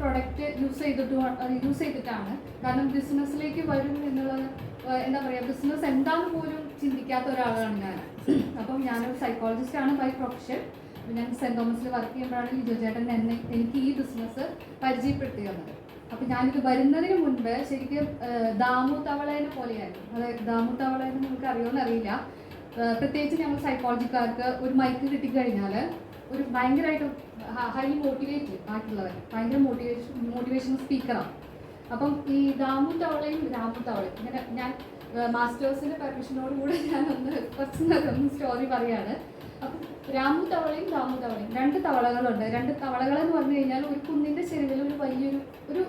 Product use ചെയ്തിട്ട് use ചെയ്തിട്ടാണ്. കാരണം ബിസിനസ്സിലേക്ക് വരും എന്നുള്ളത് എന്താ പറയുക ബിസിനസ് എന്താണെന്ന് പോലും ചിന്തിക്കാത്ത ഒരാളാണ് ഞാൻ. അപ്പം ഞാനൊരു ആണ് ബൈ പ്രൊഫഷൻ ഞാൻ സെന്റ് തോമസിൽ വർക്ക് ചെയ്യുമ്പോഴാണ് ലിജോ ചേട്ടൻ എന്നെ എനിക്ക് ഈ ബിസിനസ് പരിചയപ്പെടുത്തി തന്നത്. അപ്പം ഞാനിത് വരുന്നതിന് മുൻപ് ശരിക്കും ദാമു തവളേനെ പോലെയായിരുന്നു. അതായത് ദാമു തവളേനെ നിങ്ങൾക്ക് അറിയുമെന്ന് അറിയില്ല. പ്രത്യേകിച്ച് ഞങ്ങൾ സൈക്കോളജിക്കാർക്ക് ഒരു മൈക്ക് കിട്ടിക്കഴിഞ്ഞാൽ ഒരു ഭയങ്കരമായിട്ട് ഹൈ മോട്ടിവേറ്റ് ആയിട്ടുള്ളവർ ഭയങ്കര മോട്ടിവേഷൻ മോട്ടിവേഷൻ സ്പീക്കറാണ് അപ്പം ഈ ദാമു തവളയും രാമു തവളയും ഇങ്ങനെ ഞാൻ മാസ്റ്റേഴ്സിന്റെ പെർമിഷനോട് കൂടെ ഞാൻ ഒന്ന് കുറച്ച് ഒന്ന് സ്റ്റോറി പറയാണ്. അപ്പം രാമു തവളയും ദാമു തവളയും രണ്ട് തവളകളുണ്ട്. രണ്ട് തവളകൾ എന്ന് പറഞ്ഞു കഴിഞ്ഞാൽ ഒരു കുന്നിന്റെ ചെരുവിൽ ഒരു വലിയൊരു ഒരു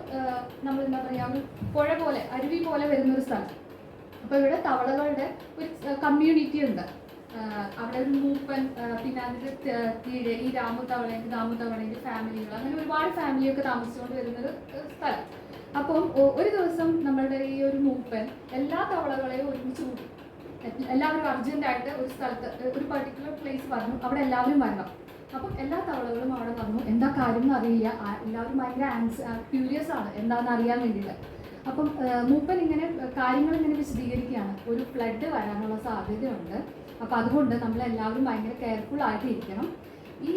നമ്മൾ എന്താ പറയാ ഒരു പുഴ പോലെ അരുവി പോലെ വരുന്ന ഒരു സ്ഥലം. അപ്പൊ ഇവിടെ തവളകളുടെ ഒരു കമ്മ്യൂണിറ്റി ഉണ്ട്. അവിടെ ഒരു മൂപ്പൻ പിന്നെ അതിന്റെ ത- കീഴെ ഈ രാമു തവളേന്റെ ദാമു തവളേന്റെ ഫാമിലികൾ അങ്ങനെ ഒരുപാട് ഫാമിലിയൊക്കെ താമസിച്ചുകൊണ്ട് വരുന്നൊരു സ്ഥലം. അപ്പം ഒരു ദിവസം നമ്മളുടെ ഈ ഒരു മൂപ്പൻ എല്ലാ തവളകളെയും ഒരുമിച്ച് കൂട്ടി. എല്ലാവരും എല്ലാവരും അർജന്റായിട്ട് ഒരു സ്ഥലത്ത് ഒരു പർട്ടിക്കുലർ പ്ലേസ് പറഞ്ഞു അവിടെ എല്ലാവരും വരണം. അപ്പം എല്ലാ തവളകളും അവിടെ വന്നു. എന്താ കാര്യം എന്ന് അറിയില്ല. എല്ലാവരും ഭയങ്കര ആൻസ് ക്യൂരിയസ് ആണ്. എന്താണെന്ന് അറിയാൻ വേണ്ടിയിട്ട്. അപ്പം മൂപ്പൻ ഇങ്ങനെ കാര്യങ്ങൾ ഇങ്ങനെ വിശദീകരിക്കുകയാണ്. ഒരു ഫ്ലഡ് വരാനുള്ള സാധ്യതയുണ്ട്. അപ്പം അതുകൊണ്ട് നമ്മൾ എല്ലാവരും ഭയങ്കര കെയർഫുൾ ആയിട്ട് ഇരിക്കണം ഈ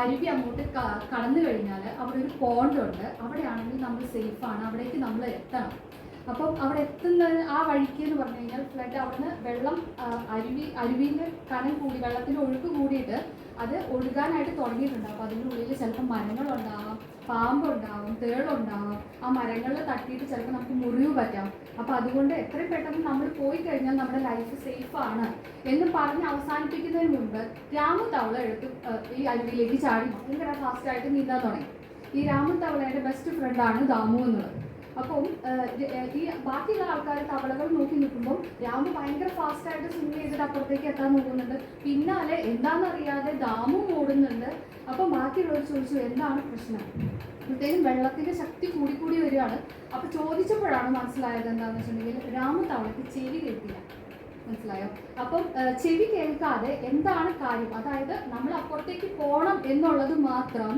അരുവി അങ്ങോട്ട് കടന്നു കഴിഞ്ഞാൽ അവിടെ ഒരു പോണ്ട് ഉണ്ട്. അവിടെയാണെങ്കിൽ നമ്മൾ സേഫ് ആണ്. അവിടേക്ക് നമ്മൾ എത്തണം. അപ്പം അവിടെ എത്തുന്ന ആ വഴിക്ക് എന്ന് പറഞ്ഞു കഴിഞ്ഞാൽ ഫ്ലഡ് അവിടുന്ന് വെള്ളം അരുവി അരുവിന്റെ കനം കൂടി വെള്ളത്തിന്റെ ഒഴുക്ക് കൂടിയിട്ട് അത് ഒഴുകാനായിട്ട് തുടങ്ങിയിട്ടുണ്ട്. അപ്പോൾ അതിന്റെ ഉള്ളിൽ ചിലപ്പോൾ മരങ്ങളുണ്ടാവാം. പാമ്പുണ്ടാവും തേളുണ്ടാവും. ആ മരങ്ങളിൽ തട്ടിയിട്ട് ചിലപ്പോൾ നമുക്ക് മുറിവ് പറ്റാം. അപ്പോൾ അതുകൊണ്ട് എത്രയും പെട്ടെന്ന് നമ്മൾ പോയി കഴിഞ്ഞാൽ നമ്മുടെ ലൈഫ് സേഫ് ആണ് എന്ന് പറഞ്ഞ് അവസാനിപ്പിക്കുന്നതിന് മുമ്പ് രാമു തവള എടുത്ത് ഈ അരുവിയിലേക്ക് ചാടി. ഭയങ്കര ഫാസ്റ്റായിട്ട് നീന്താൻ തുടങ്ങി. ഈ രാമു തവളയുടെ ബെസ്റ്റ് ഫ്രണ്ടാണ് ദാമു എന്നുള്ളത്. അപ്പം ഈ ബാക്കിയുള്ള ആൾക്കാർ തവളകൾ നോക്കി നിൽക്കുമ്പോൾ രാമു ഭയങ്കര ഫാസ്റ്റായിട്ട് സ്വിം ചെയ്തിട്ട് അപ്പുറത്തേക്ക് എത്താൻ നോക്കുന്നുണ്ട്. പിന്നാലെ എന്താണെന്നറിയാതെ ദാമു ഓടുന്നുണ്ട്. അപ്പം ബാക്കിയുള്ളവർ ചോദിച്ചു എന്താണ് പ്രശ്നം? അപ്പോഴത്തേക്കും വെള്ളത്തിന്റെ ശക്തി കൂടി കൂടി വരികയാണ്. അപ്പൊ ചോദിച്ചപ്പോഴാണ് മനസ്സിലായത് എന്താണെന്ന് വെച്ചിട്ടുണ്ടെങ്കിൽ രാമു തവളയ്ക്ക് ചെവി കേൾക്കില്ല മനസ്സിലായോ? അപ്പം ചെവി കേൾക്കാതെ എന്താണ് കാര്യം? അതായത് നമ്മൾ അപ്പുറത്തേക്ക് പോകണം എന്നുള്ളത് മാത്രം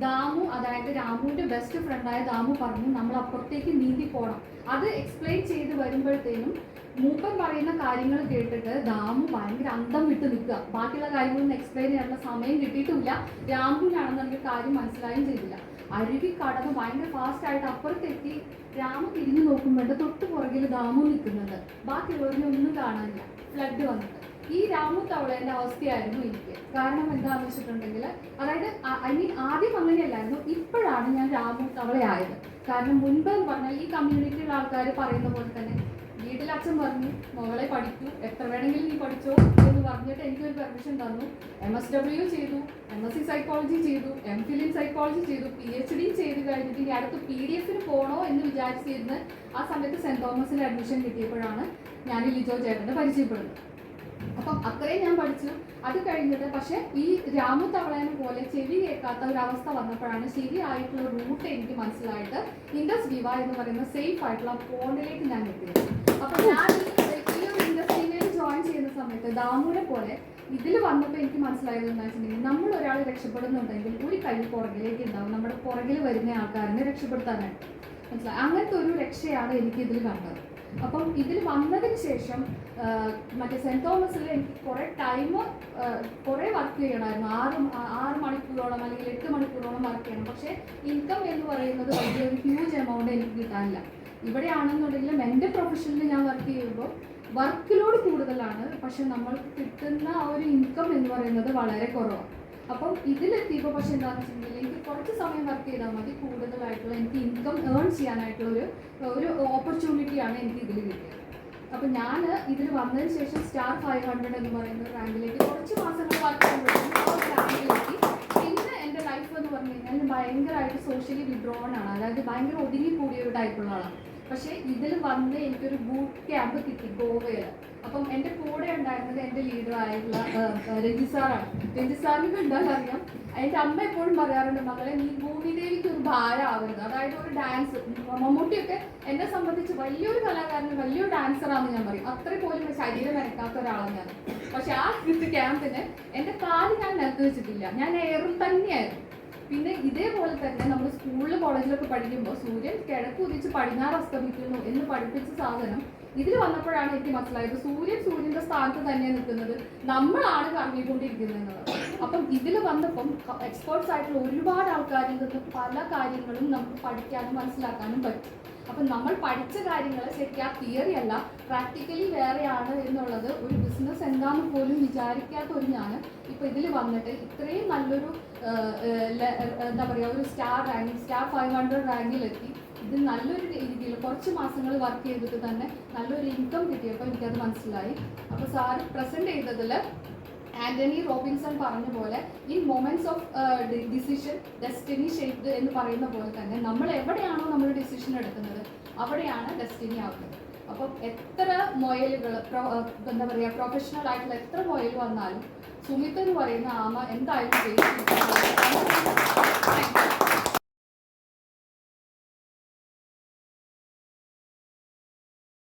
ദാമു അതായത് രാമുവിന്റെ ബെസ്റ്റ് ഫ്രണ്ടായ ദാമു പറഞ്ഞു നമ്മൾ അപ്പുറത്തേക്ക് നീന്തി പോകണം അത് എക്സ്പ്ലെയിൻ ചെയ്ത് വരുമ്പോഴത്തേനും മൂപ്പൻ പറയുന്ന കാര്യങ്ങൾ കേട്ടിട്ട് ദാമു ഭയങ്കര അന്തം വിട്ട് നിൽക്കുക. ബാക്കിയുള്ള കാര്യങ്ങളൊന്നും എക്സ്പ്ലെയിൻ ചെയ്യാനുള്ള സമയം കിട്ടിയിട്ടുമില്ല രാമുവിനാണെന്നുണ്ടെങ്കിൽ കാര്യം മനസ്സിലായും ചെയ്തില്ല. അരുവി കടന്ന് ഭയങ്കര ഫാസ്റ്റ് ആയിട്ട് അപ്പുറത്തെത്തി രാമു തിരിഞ്ഞു നോക്കുമ്പോൾ തൊട്ട് പുറകിൽ ദാമു നിൽക്കുന്നുണ്ട് ബാക്കിയുള്ളവരിനെ ഒന്നും കാണാനില്ല. ഫ്ലഡ് വന്നിട്ട്. ഈ രാമു തവളേന്റെ അവസ്ഥയായിരുന്നു എനിക്ക്. കാരണം എന്താണെന്ന് വെച്ചിട്ടുണ്ടെങ്കിൽ അതായത് ഐ മീൻ ആദ്യം അങ്ങനെയല്ലായിരുന്നു. ഇപ്പോഴാണ് ഞാൻ രാമു തവളയായത് കാരണം മുൻപ് എന്ന് പറഞ്ഞാൽ ഈ കമ്മ്യൂണിറ്റിയിലെ ആൾക്കാർ പറയുന്ന പോലെ തന്നെ വീട്ടിൽ അച്ഛൻ പറഞ്ഞു മകളെ പഠിക്കൂ എത്ര വേണമെങ്കിലും നീ പഠിച്ചോ എന്ന് പറഞ്ഞിട്ട് എനിക്കൊരു പെർമിഷൻ തന്നു. എം എസ് ഡബ്ല്യു ചെയ്തു എം എസ് സി സൈക്കോളജി ചെയ്തു എം ഫിൽ ഇൻ സൈക്കോളജി ചെയ്തു പി എച്ച് ഡി ചെയ്ത് കഴിഞ്ഞിട്ട് ഇനി അടുത്ത് പി ഡി എഫിന് പോകണോ എന്ന് വിചാരിച്ചിരുന്ന് ആ സമയത്ത് സെന്റ് തോമസിൽ അഡ്മിഷൻ കിട്ടിയപ്പോഴാണ് ഞാൻ ലിജോ ചേട്ടനെ പരിചയപ്പെടുന്നത്. അപ്പം അത്രയും ഞാൻ പഠിച്ചു. അത് കഴിഞ്ഞിട്ട് പക്ഷെ ഈ രാമു തവളേനെ പോലെ ചെവി കേൾക്കാത്ത ഒരു അവസ്ഥ വന്നപ്പോഴാണ് ശരിയായിട്ടുള്ള റൂട്ട് എനിക്ക് മനസ്സിലായിട്ട് ഇൻഡസ് വിവ എന്ന് പറയുന്ന സേഫ് ആയിട്ടുള്ള പോണ്ടിലേക്ക് ഞാൻ എത്തിയത് അപ്പൊ ഞാൻ ഈ ഒരു ഇൻഡസ്ട്രിയിൽ ജോയിൻ ചെയ്യുന്ന സമയത്ത് ദാമുവിനെ പോലെ ഇതിൽ വന്നപ്പോൾ എനിക്ക് മനസ്സിലായത് എന്താ വെച്ചിട്ടുണ്ടെങ്കിൽ നമ്മൾ ഒരാൾ രക്ഷപ്പെടുന്നുണ്ടെങ്കിൽ ഒരു കൈ പുറകിലേക്ക് ഉണ്ടാവും. നമ്മുടെ പുറകിൽ വരുന്ന ആൾക്കാരനെ രക്ഷപ്പെടുത്താനായിട്ട്. മനസ്സിലായി? അങ്ങനത്തെ ഒരു രക്ഷയാണ് എനിക്ക് ഇതിൽ കണ്ടത്. അപ്പം ഇതിൽ വന്നതിന് ശേഷം മറ്റേ സെന്റ് തോമസിൽ എനിക്ക് കുറേ ടൈം കുറേ വർക്ക് ചെയ്യണമായിരുന്നു. ആറ് ആറ് മണിക്കൂറോളം അല്ലെങ്കിൽ എട്ട് മണിക്കൂറോളം വർക്ക് ചെയ്യണം. പക്ഷേ ഇൻകം എന്ന് പറയുന്നത് വലിയ ഒരു ഹ്യൂജ് എമൗണ്ട് എനിക്ക് കിട്ടാനില്ല. ഇവിടെ ഇവിടെയാണെന്നുണ്ടെങ്കിലും എന്റെ പ്രൊഫഷനിൽ ഞാൻ വർക്ക് ചെയ്യുമ്പോൾ വർക്കിലോട് കൂടുതലാണ്. പക്ഷെ നമ്മൾക്ക് കിട്ടുന്ന ആ ഒരു ഇൻകം എന്ന് പറയുന്നത് വളരെ കുറവാണ്. അപ്പം ഇതിലെത്തിയപ്പോൾ പക്ഷെ എന്താണെന്ന് വെച്ചിട്ടുണ്ടെങ്കിൽ എനിക്ക് കുറച്ച് സമയം വർക്ക് ചെയ്താൽ മതി കൂടുതലായിട്ടുള്ള എനിക്ക് ഇൻകം ഏൺ ചെയ്യാനായിട്ടുള്ള ഒരു ഒരു ഓപ്പർച്യൂണിറ്റിയാണ് എനിക്ക് ഇതിൽ കിട്ടിയത്. അപ്പം ഞാൻ ഇതിൽ വന്നതിന് ശേഷം സ്റ്റാർ ഫൈവ് ഹൺഡ്രഡ് എന്ന് പറയുന്ന റാങ്കിലേക്ക് കുറച്ച് മാസങ്ങൾ വർക്ക് റാങ്കിലേക്ക് പിന്നെ എന്റെ ലൈഫ് എന്ന് പറഞ്ഞു കഴിഞ്ഞാൽ ഭയങ്കരമായിട്ട് സോഷ്യലി വിഡ്രോൺ ആണ്. അതായത് ഭയങ്കര ഒതുങ്ങി കൂടിയ ഒരു ടൈപ്പുള്ള ആളാണ്. പക്ഷേ ഇതിൽ വന്ന് എനിക്കൊരു ബൂട്ട് ക്യാമ്പ് കിട്ടി ഗോവയിൽ അപ്പം എന്റെ കൂടെ ഉണ്ടായിരുന്നത് എന്റെ ലീഡർ ആയിട്ടുള്ള രഞ്ജി സാറാണ് രഞ്ജി സാറിന് കണ്ടാൽ അറിയാം എന്റെ അമ്മ എപ്പോഴും പറയാറുണ്ട് മകളെ നീ ഭൂമിദേവിക്ക് ഒരു ഭാരമാകരുത് അതായത് ഒരു ഡാൻസ് മമ്മൂട്ടിയൊക്കെ എന്നെ സംബന്ധിച്ച് വലിയൊരു കലാകാരന് വലിയൊരു ഡാൻസറാണെന്ന് ഞാൻ പറയും. അത്ര പോലും ശരീരം നനക്കാത്ത ഒരാളാണ് ഞാൻ. പക്ഷെ ആ ക്യാമ്പിന് എന്റെ കാൽ ഞാൻ നിരത്തി വെച്ചിട്ടില്ല. ഞാൻ എയറിൽ തന്നെയായിരുന്നു. പിന്നെ ഇതേപോലെ തന്നെ നമ്മൾ സ്കൂളിൽ കോളേജിലൊക്കെ പഠിക്കുമ്പോൾ സൂര്യൻ കിഴക്ക് ഉദിച്ച് പടിഞ്ഞാറ് അസ്തമിക്കുന്നു എന്ന് പഠിപ്പിച്ച സാധനം ഇതിൽ വന്നപ്പോഴാണ് എനിക്ക് മനസ്സിലായത് സൂര്യൻ സൂര്യന്റെ സ്ഥാനത്ത് തന്നെ നിൽക്കുന്നത്. നമ്മളാണ് കറങ്ങിക്കൊണ്ടിരിക്കുന്നത് എന്നുള്ളത്. അപ്പം ഇതിൽ വന്നപ്പം എക്സ്പേർട്സ് ആയിട്ടുള്ള ഒരുപാട് ആൾക്കാരിൽ നിന്ന് പല കാര്യങ്ങളും നമുക്ക് പഠിക്കാനും മനസ്സിലാക്കാനും പറ്റും. അപ്പം നമ്മൾ പഠിച്ച കാര്യങ്ങൾ ശരിക്കും ആ തിയറി അല്ല പ്രാക്ടിക്കലി വേറെയാണ് എന്നുള്ളത് ഒരു ബിസിനസ് എന്താണെന്ന് പോലും വിചാരിക്കാത്ത ഒരു ഞാൻ ഇപ്പം ഇതിൽ വന്നിട്ട് ഇത്രയും നല്ലൊരു എന്താ പറയുക ഒരു സ്റ്റാർ റാങ്കിൽ സ്റ്റാർ ഫൈവ് ഹൺഡ്രഡ് റാങ്കിലെത്തി ഇത് നല്ലൊരു രീതിയിൽ കുറച്ച് മാസങ്ങൾ വർക്ക് ചെയ്തിട്ട് തന്നെ നല്ലൊരു ഇൻകം കിട്ടിയപ്പോൾ എനിക്കത് മനസ്സിലായി. അപ്പോൾ സാർ പ്രസന്റ് ചെയ്തതിൽ ആന്റണി റോബിൻസൺ പറഞ്ഞ പോലെ ഈ moments of decision destiny shaped എന്ന് പറയുന്ന പോലെ തന്നെ നമ്മൾ എവിടെയാണോ നമ്മൾ ഡിസിഷൻ എടുക്കുന്നത് അവിടെയാണ് ഡെസ്റ്റിനി ആവുന്നത്. അപ്പം എത്ര മൊയലുകൾ എന്താ പറയുക പ്രൊഫഷണൽ ആയിട്ടുള്ള എത്ര മൊയൽ വന്നാലും സുമിത് എന്ന് പറയുന്ന ആമ എന്തായാലും